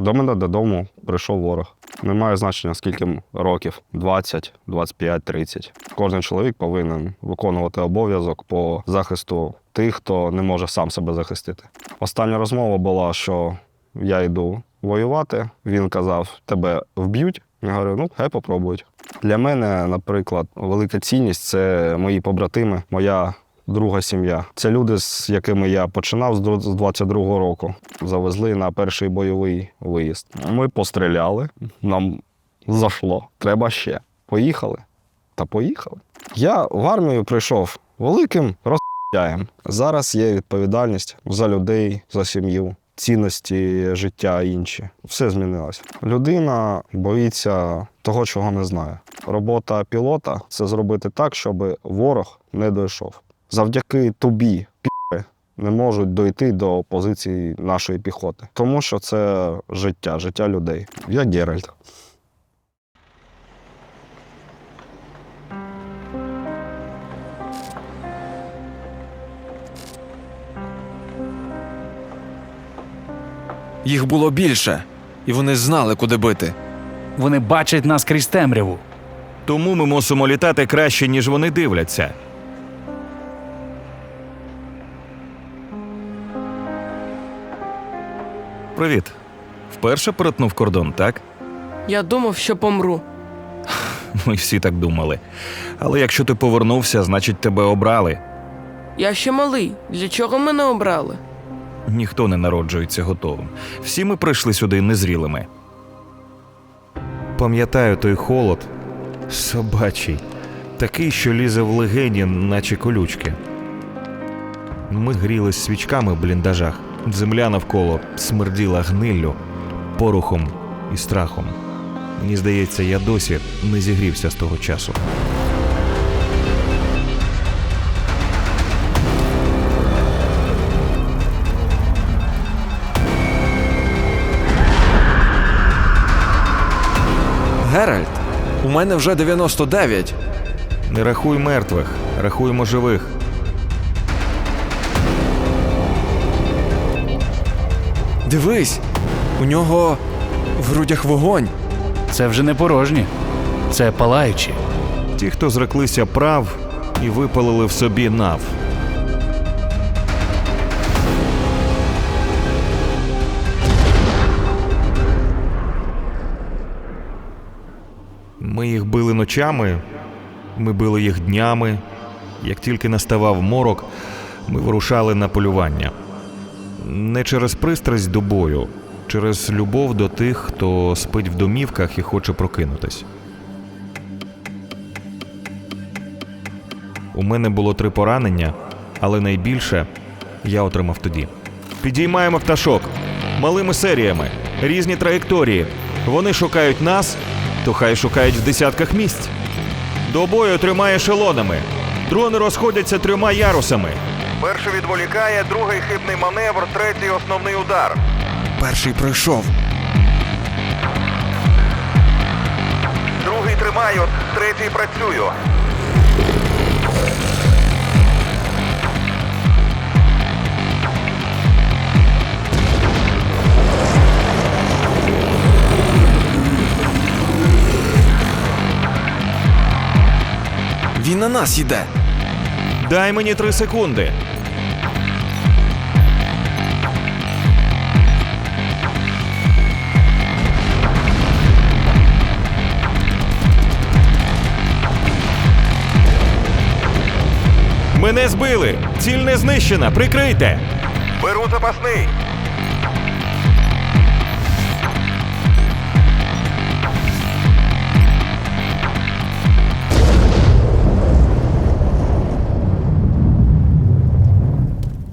До мене додому прийшов ворог. Немає значення, скільки років 20, 25, 30. Кожен чоловік повинен виконувати обов'язок по захисту тих, хто не може сам себе захистити. Остання розмова була, що я йду воювати. Він казав, тебе вб'ють. Я говорю, ну хай попробують. Для мене, наприклад, велика цінність це мої побратими, моя друга сім'я. Це люди, з якими я починав з дв- 22-го року. Завезли на перший бойовий виїзд. Ми постріляли, нам зашло. Треба ще. Поїхали. Та поїхали. Я в армію прийшов великим розп'яєм. Зараз є відповідальність за людей, за сім'ю, цінності життя інші. Все змінилося. Людина боїться того, чого не знає. Робота пілота це зробити так, щоб ворог не дійшов. Завдяки тобі пі***и, не можуть дойти до позиції нашої піхоти, тому що це життя, життя людей. Я Геральт. Їх було більше, і вони знали, куди бити. Вони бачать нас крізь темряву. Тому ми мусимо літати краще, ніж вони дивляться. Привіт. Вперше перетнув кордон, так? Я думав, що помру. Ми всі так думали. Але якщо ти повернувся, значить тебе обрали. Я ще малий. Для чого мене обрали? Ніхто не народжується готовим. Всі ми прийшли сюди незрілими. Пам'ятаю той холод. Собачий. Такий, що лізе в легені, наче колючки. Ми грілись свічками в бліндажах. Земля навколо смерділа гниллю, порухом і страхом. Мені здається, я досі не зігрівся з того часу. Геральт, у мене вже 99. Не рахуй мертвих, рахуємо живих. Дивись, у нього в грудях вогонь. Це вже не порожні, це палаючі. Ті, хто зреклися прав і випалили в собі нав. Ми їх били ночами, ми били їх днями. Як тільки наставав морок, ми вирушали на полювання. Не через пристрасть до бою, через любов до тих, хто спить в домівках і хоче прокинутись. У мене було три поранення, але найбільше я отримав тоді. Підіймаємо пташок малими серіями, різні траєкторії. Вони шукають нас, то хай шукають в десятках місць. До бою трьома ешелонами. Дрони розходяться трьома ярусами. Перший відволікає, другий хибний маневр, третій основний удар. Перший пройшов. Другий тримаю, третій працюю. Він на нас йде. Дай мені три секунди. Мене збили! Ціль не знищена! Прикрийте! Беру запасний!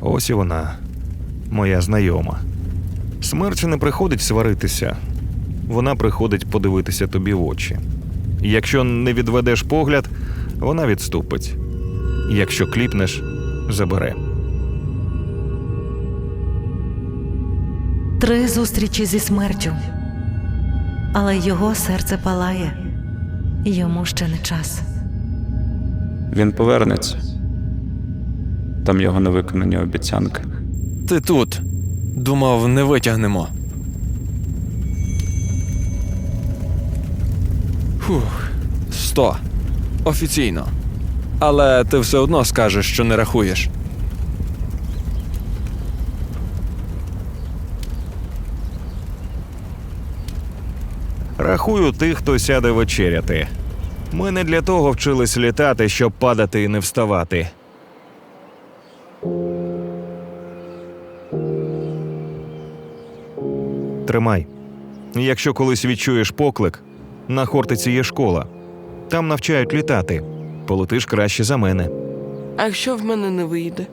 Ось і вона, моя знайома. Смерть не приходить сваритися, вона приходить подивитися тобі в очі. Якщо не відведеш погляд, вона відступить якщо кліпнеш, забере. Три зустрічі зі смертю. Але його серце палає, йому ще не час. Він повернеться. Там його невиконані обіцянки. Ти тут. Думав, не витягнемо. Фух. Сто. Офіційно. Але ти все одно скажеш, що не рахуєш. Рахую тих, хто сяде вечеряти. Ми не для того вчились літати, щоб падати і не вставати. Тримай. Якщо колись відчуєш поклик, на Хортиці є школа. Там навчають літати. Полетиш краще за мене. А якщо в мене не вийде?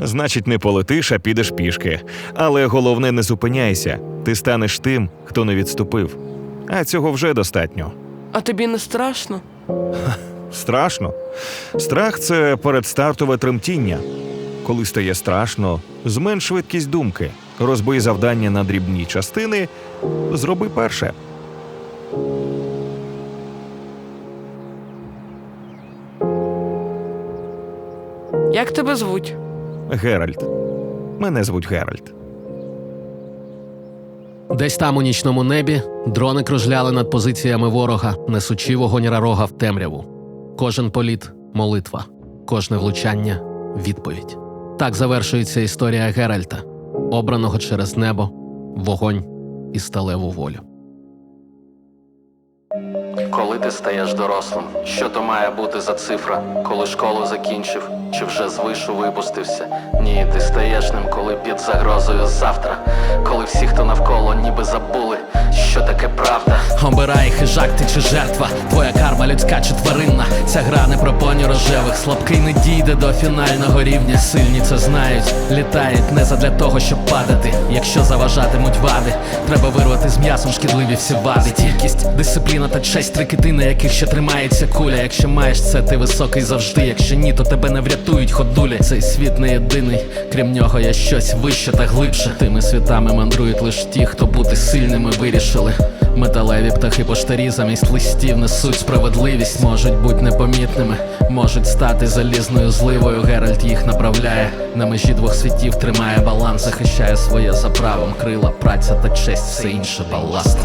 Значить, не полетиш, а підеш пішки. Але головне, не зупиняйся. Ти станеш тим, хто не відступив. А цього вже достатньо. А тобі не страшно? Страшно. Страх це передстартове тремтіння. Коли стає страшно, зменш швидкість думки, розбий завдання на дрібні частини, зроби перше. Як тебе звуть? Геральт. Мене звуть Геральт. Десь там у нічному небі дрони кружляли над позиціями ворога, несучи вогонь рарога в темряву. Кожен політ молитва, кожне влучання відповідь. Так завершується історія Геральта, обраного через небо, вогонь і сталеву волю. Коли ти стаєш дорослим, що то має бути за цифра, коли школу закінчив, чи вже з вишу випустився? Ні, ти стаєш ним, коли під загрозою завтра, коли всі, хто навколо, ніби забули, що таке правда. Обирай хижак ти чи жертва, твоя карма людська чи тваринна. Ця гра не про поні рожевих, слабкий не дійде до фінального рівня. Сильні це знають, літають не задля того, щоб падати. Якщо заважатимуть вади, треба з м'ясом шкідливі всі вади. Тількість, дисципліна та честь три кити, на яких ще тримається куля. Якщо маєш це, ти високий завжди. Якщо ні, то тебе не врятують ходулі. Цей світ не єдиний, крім нього є щось вище та глибше. Тими світами мандрують лише ті, хто бути сильними вирішили. Металеві птахи поштарі замість листів несуть справедливість, можуть бути непомітними, можуть стати залізною зливою. Геральт їх направляє на межі двох світів, тримає баланс, захищає своє за правом крила, праця та честь, все інше баласт.